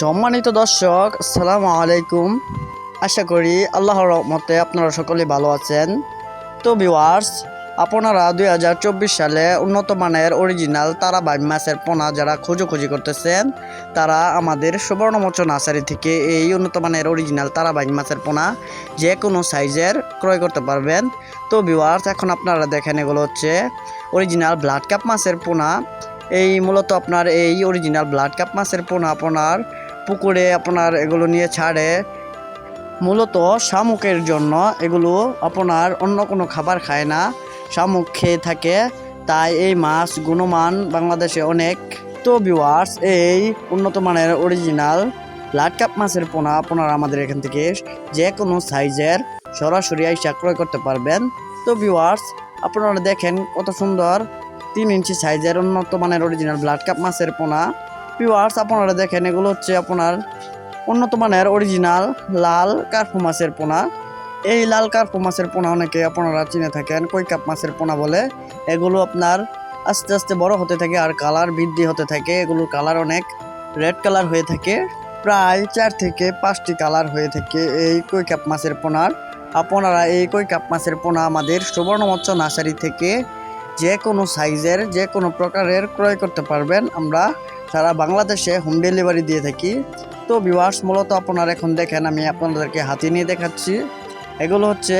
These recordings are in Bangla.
সম্মানিত দর্শক সালাম আলাইকুম। আশা করি আল্লাহর রহমতে আপনারা সকলে ভালো আছেন। তো ভিওয়ার্স আপনারা দুই হাজার চব্বিশ সালে উন্নত মানের অরিজিনাল তারা বাইম মাছের পোনা যারা খোঁজোখুঁজি করতেছেন, তারা আমাদের সুবর্ণমোচন নার্সারি থেকে এই উন্নত মানের অরিজিনাল তারা বাইম মাছের পোনা যে কোনো সাইজের ক্রয় করতে পারবেন। তো ভিওয়ার্স এখন আপনারা দেখেন এগুলো হচ্ছে অরিজিনাল ব্লাড কাপ মাছের পোনা। এই মূলত আপনার এই অরিজিনাল ব্লাড কাপ মাছের পোনা, আপনার পুকুরে আপনার এগুলো নিয়ে ছাড়ে। মূলত শামুকের জন্য এগুলো আপনার অন্য কোনো খাবার খায় না। শামুক খেয়ে থাকে, তাই এই মাছ গুণমান বাংলাদেশে অনেক। তো ভিউয়ার্স এই উন্নত মানের অরিজিনাল ব্লাড কাপ মাছের পোনা আপনারা আমাদের এখান থেকে যে কোনো সাইজের সরাসরি আইসা ক্রয় করতে পারবেন। তো ভিউয়ার্স আপনারা দেখেন কত সুন্দর তিন ইঞ্চি সাইজের উন্নত মানের অরিজিনাল ব্লাড কাপ মাছের পোনা। ভিউয়ার্স আপনারা দেখেন, এগুলো হচ্ছে আপনার উন্নত মানের অরিজিনাল লাল কার্পু মাছের পোনা। এই লাল কার্পু মাছের পোনা অনেকে আপনারা চিনে থাকেন, কই কাপ মাছের পোনা বলে। এগুলো আপনার আস্তে আস্তে বড় হতে থাকে আর কালার বৃদ্ধি হতে থাকে। এগুলোর কালার অনেক রেড কালার হয়ে থাকে। প্রায় চার থেকে পাঁচটি কালার হয়ে থাকে এই কই কাপ মাছের পোনার। আপনারা এই কই কাপ মাছের পোনা আমাদের সুবর্ণ মৎস্য নার্সারি থেকে যে কোনো সাইজের যে কোনো প্রকারের ক্রয় করতে পারবেন। আমরা সারা বাংলাদেশে হোম ডেলিভারি দিয়ে থাকি। তো ভিউয়ার্স মূলত আপনারা এখন দেখেন, আমি আপনাদেরকে হাতে নিয়ে দেখাচ্ছি। এগুলো হচ্ছে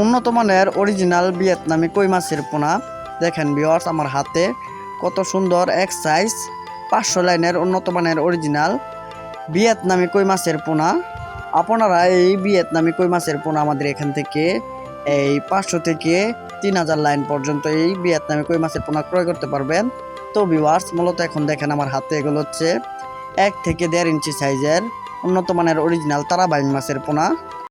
উন্নত মানের অরিজিনাল ভিয়েতনামি কই মাছের পোনা। দেখেন ভিউয়ার্স আমার হাতে কত সুন্দর এক সাইজ পাঁচশো লাইনের উন্নত মানের অরিজিনাল ভিয়েতনামি কই মাছের পোনা। আপনারা এই ভিয়েতনামি কই মাছের পোনা আমাদের এখান থেকে এই পাঁচশো থেকে তিন হাজার লাইন পর্যন্ত এই ভিয়েতনামি কই মাছের পোনা ক্রয় করতে পারবেন। তো ভিউয়ার্স মূলত এখন দেখেন আমার হাতে এগুলো হচ্ছে এক থেকে দেড় ইঞ্চি সাইজের উন্নত মানের অরিজিনাল তারা তারাবাইন মাছের পোনা।